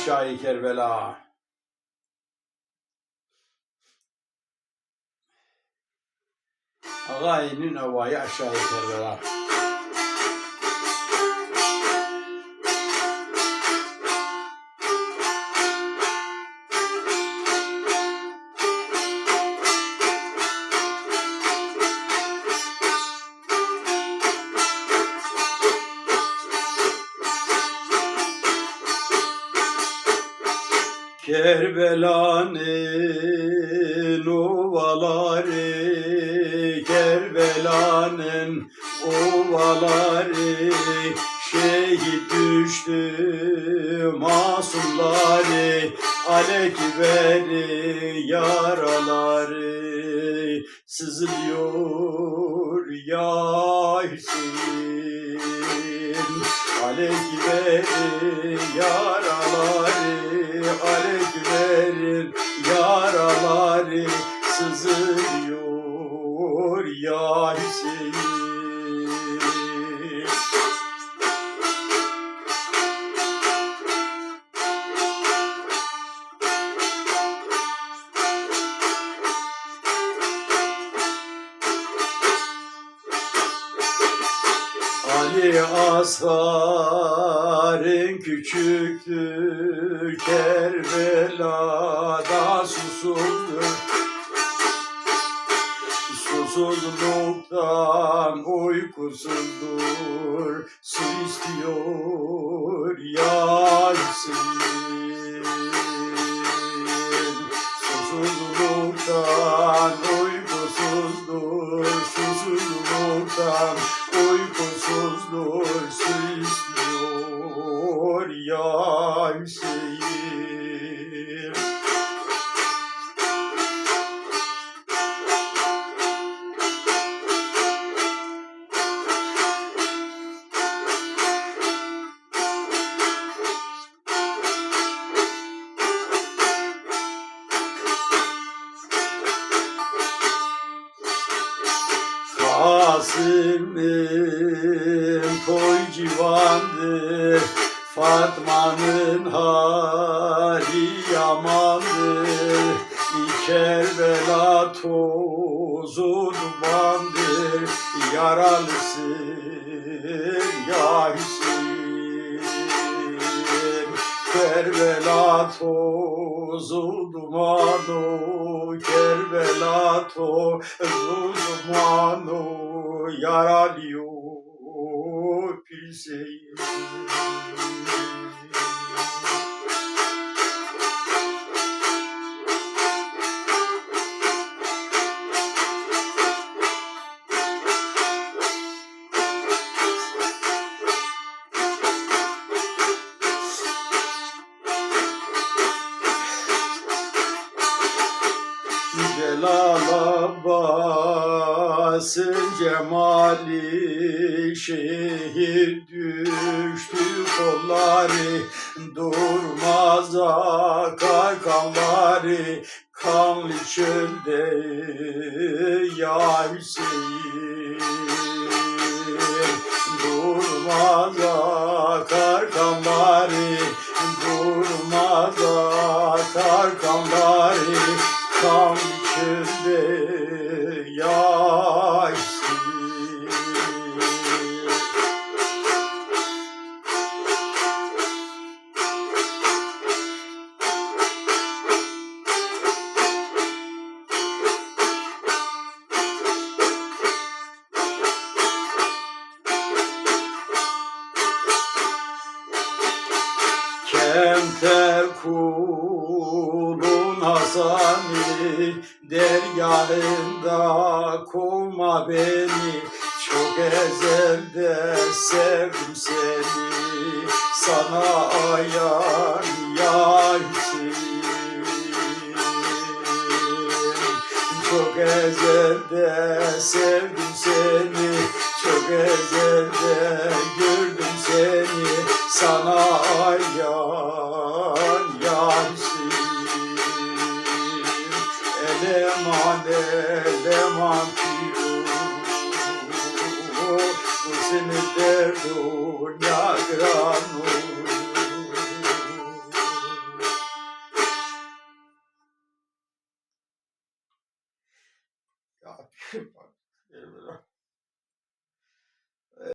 aşağı Kerbela. Agayinin ovayı aşağı Kerbela. Kerbela'nın ovaları, Kerbela'nın ovaları, şehit düştü masumları, alekberi yaraları, sızlıyor ya Hüseyin. Alekberi yaraları, alekberin yaraları sızlıyor ya Hüseyin. Ali Asar'ın küçüktür Kerbela'da susuzdur. Susuzluktan uykusuzdur Su istiyor ya Hüseyin Susuzluktan uykusuzdur Susuzluktan Kasım'ın toy civandır Fatma'nın hali yamandır Kerbela tozu dumandır Yaralısın ya Hüseyin Kerbela tozu dumanı Kerbela tozu dumanı Yaralıyor Hüseyin cemali şehir düştü kolları durmaz akar kanları. Kanlı çölde ya Hüseyin durmaz akar kanları durmaz akar kanları. Kan Kemter kulun Hasan'ı Dergahında kovma beni. Çok ezelde sevdim seni. Sana ayan ya Hüseyin Çok ezelde sevdim seni. Çok ezelde gördüm seni. Sana ayan Dios, se me perdona gran Ya Rabbim bak.